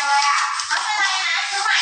งเลยอะ ไม่เป็นไรนะซื้อใหม่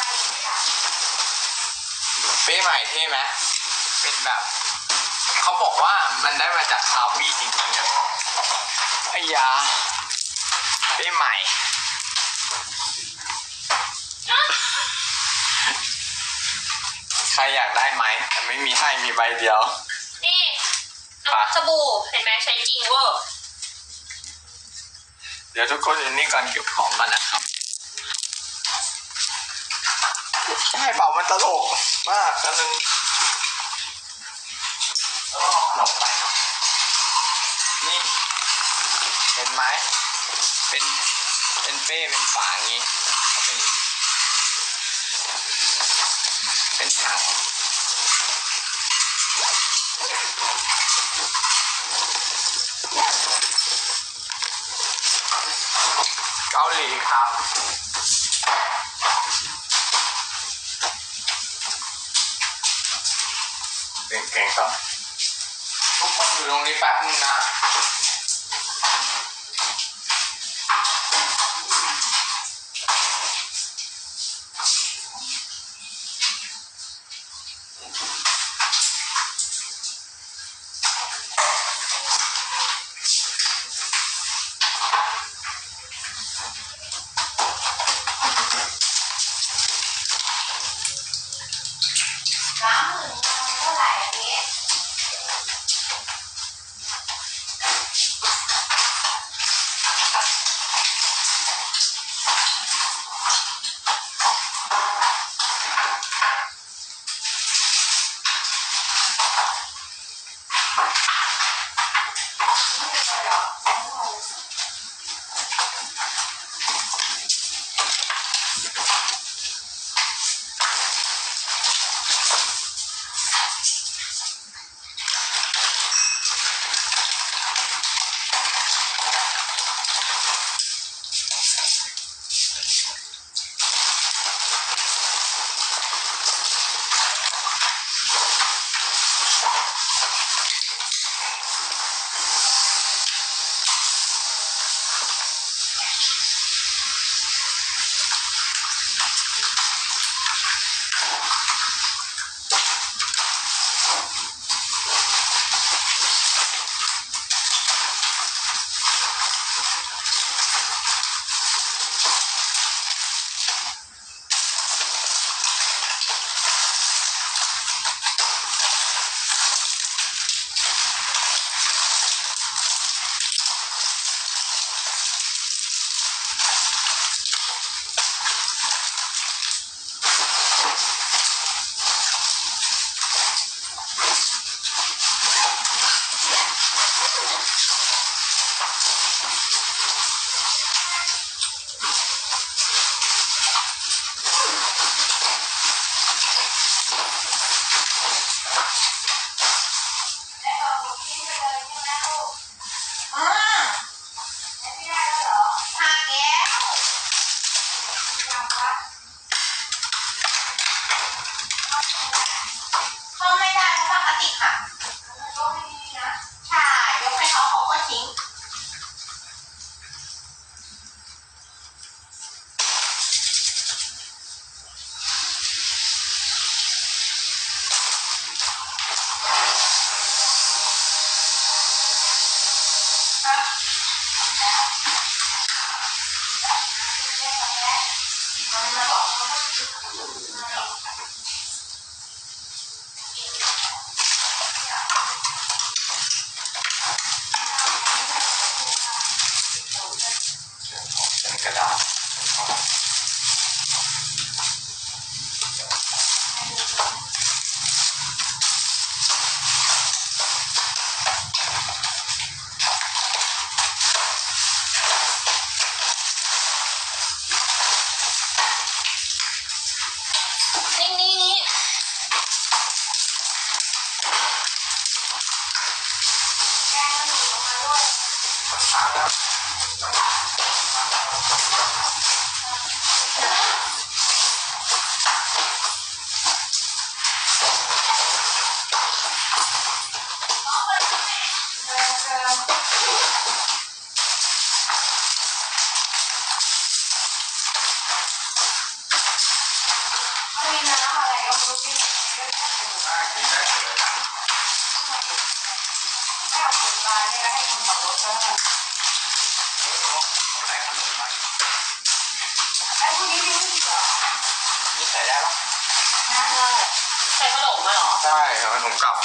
ปที่ไหนเป้ใหม่เท่ไหมเป็นแบบ เขาบอกว่ามันได้มาจากคาวีจริงๆนะไอ้ยาเป้ใหม่ ใครอยากได้ไหมแต่ไม่มีให้มีใบเดียว นี่น้ำสบู่เห็นไหมใช้จริงเวอร์เดี๋ยวทุกคนอยู่นี่ก่อนเก็บของกันนะครับ ใช่เปล่ามันตลกมากกันนึงเออเอาขนมไปเนาะนี่เห็นไหมเป็นเป็นเป้เป็นฝาอย่างนี้เขาเป็นเป็นถังเกาหลีครับ เก่งต่อทุกคนอยู่ตรงนี้แป๊บนึงนะ ได้ เป็ เหรอให้ผมกลับ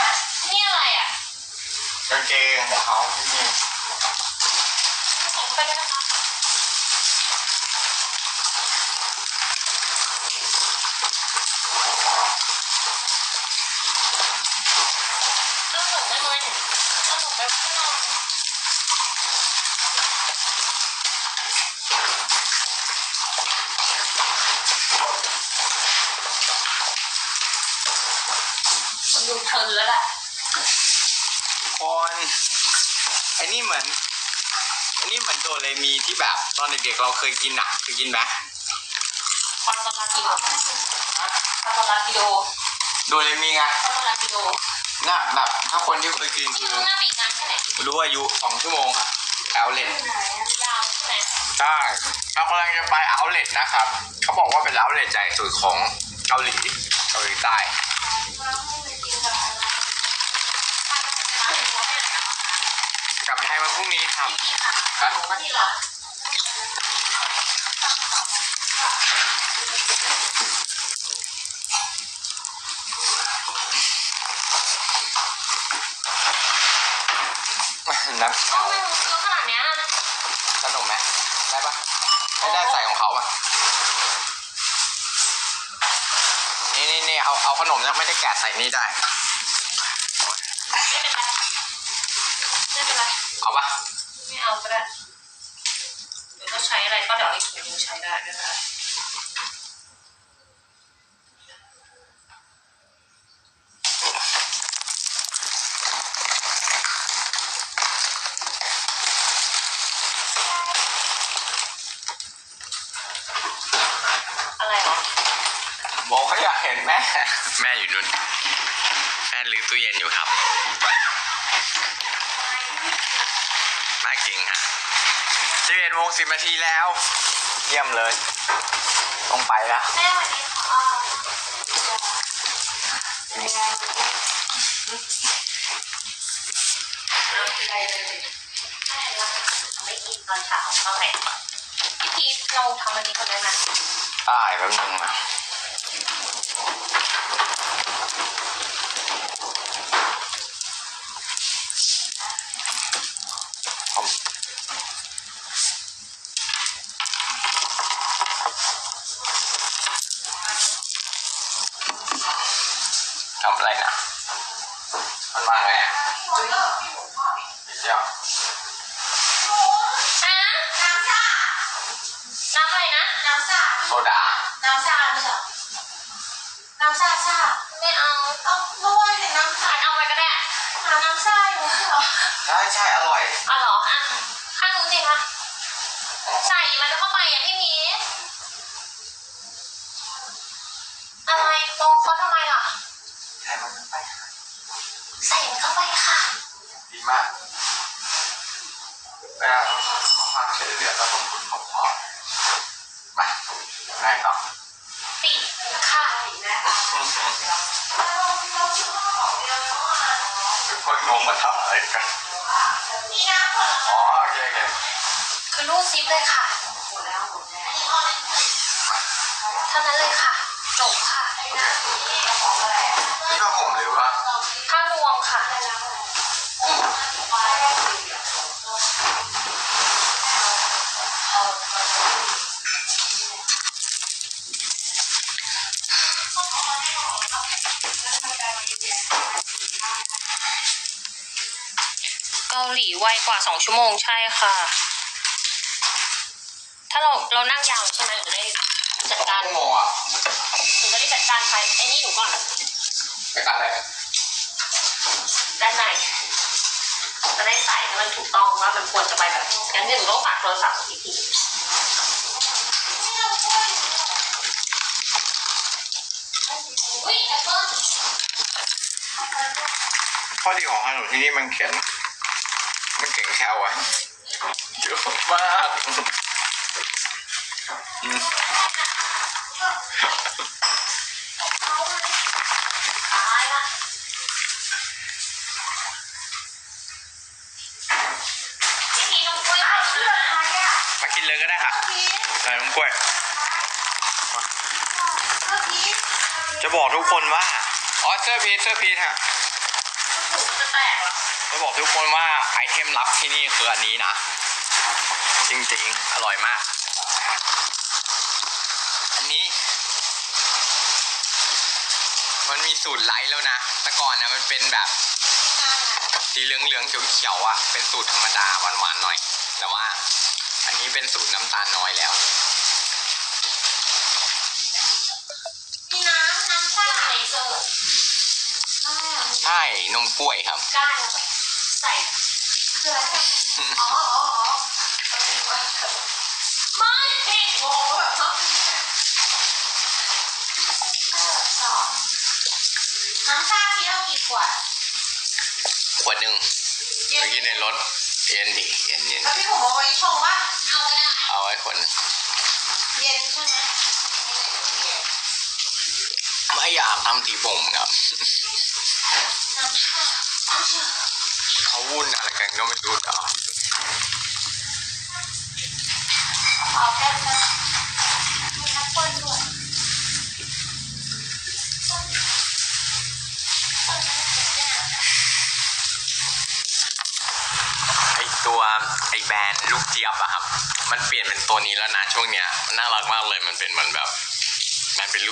น่ะ นี่อะไรอะกางเกงของเขาที่นี่ผมไปได้ไหม มันดูเพลินแล้วแหละคนไอ้นี่เหมือนไอ้นี่เหมือนโดเรมีที่แบบ ตอนเด็กๆเราเคยกินอะเคยกินไหมปลาตลากิโลปลาตลากิโลโดเรมีไงปลาตลากิโลน่ะแบบถ้าคนที่เคยกินที่คือมึงน่ามีงานแค่ไหนที่รู้อายุสองชั่วโมงอะเอาเลทยาวใช่ไหมใช่เรากำลังจะไปเอาเลทนะครับ เขาบอกว่าเป็นเอาเลทใหญ่สุดของเกาหลีเกาหลีใต้ พรุ่งนี้ครับที่ร้านน้ำต้องไม่รู้เยอะขนาดเนี้ยขนมไหมได้ปะไม่ได้ใส่ของเขาอะนี่นี่นี่เอาเอาขนมยังไม่ได้แกะใส่นี่ได้ อะไรก็เดี๋ยวอีกถุงนึงใช้ได้ไม่เป็นไรอะไรหรอบอกเขาอยากเห็นแม่ แม่อยู่นู่น แม่ลื้อตู้เย็นอยู่ครับแม่จริงค่ะ สิบเอ็ดโมงสิบนาทีแล้ว เยี่ยมเลย ต้องไปแล้วแม่วันนี้ขอไม่กินตอนเช้าเท่าไหร่พี่พีทเราทำอันนี้ก่อนได้ไหมตายแป๊บนึงนะ ทำอะไรนะมันมาไงอะเดี๋ยวอะน้ำชาน้ำอะไรนะน้ำชาโซดาน้ำชาไม่ใช่เหรอน้ำชาชาไม่เอาเอาด้วยเห็นน้ำชาเอาไปก็ได้หาน้ำชาอยู่ไม่ใช่เหรอใช่ใช่อร่อย อ๋อเหรออะข้างนู้นสิคะใส่มันเข้า มากเวลาเราขอความช่วยเหลือเราต้องพูดเพราะๆมาไหนต่อปิดค่ะทุกคนงงมาทำอะไรกันนี่นะอ๋อโอเคโอเคคือรูดซิปเลยค่ะเท่านั้นเลยค่ะ จบค่ะนี่ก็ผมหรือว่าถ้ารวมค่ะ หลีไวกว่าสองชั่วโมงใช่ค่ะ ถ้าเราเรานั่งยาวใช่ไหมหนูจะได้จัดการชั่วโมงอะหนูจะได้จัดการใครไอ้นี่หนูก่อนไปกันเลยด้านในจะ ได้ใส่ให้มันถูกต้องว่ามันควรจะไปแบบนงั้นเดี๋ยวหนูต้องฝากโทรศัพท์อีกทีอุ้ยแอปเปิ้ลข้อดีของขนมที่นี่มันเขียน มันเก่งแคลวอะเยอะมาก กล้วยเลือกพีทจะบอกทุกคนว่า อ๋อเสื้อพีทเสื้อพีทฮะถูกจะแตกเหรอจะบอกทุกคนว่าไอเทมลับที่นี่คืออันนี้นะ จริงๆ อร่อยมาก อันนี้ มันมีสูตรไลท์แล้วนะ แต่ก่อนนะมันเป็นแบบสีเหลืองๆเขียวๆอะ เป็นสูตรธรรมดาหวานๆหน่อย แต่ว่า อันนี้เป็นสูตรน้ำตาลน้อยแล้ว ใช่นมกล้วยครับ ก้านใส่คืออะไรอ๋ออ๋ออ๋อไม่ผิดงงแบบเออสองน้ำซ่าพีทเอากี่ขวดขวดหนึ่งเย็เมื่อกี้ในรถเย็นดีเย็นเย็นแล้วพี่ผมเอาไว้ชงว่าเอาก็ได้เอาไว้คนหนึ่งเย็นใช่ไหมไม่อยากทำตีบ่มครับ เขาวุ่นอะไรกันก็ไม่รู้แต่เอาเอาแก้มนะมีแอไอตัวไอแบรนด์ลูกเจี๊ยบอะครับ มันเปลี่ยนเป็นตัวนี้แล้วนะช่วงเนี้ยน่ารักมากเลยมันเป็นเหมือนแบบ มันเป็นลูก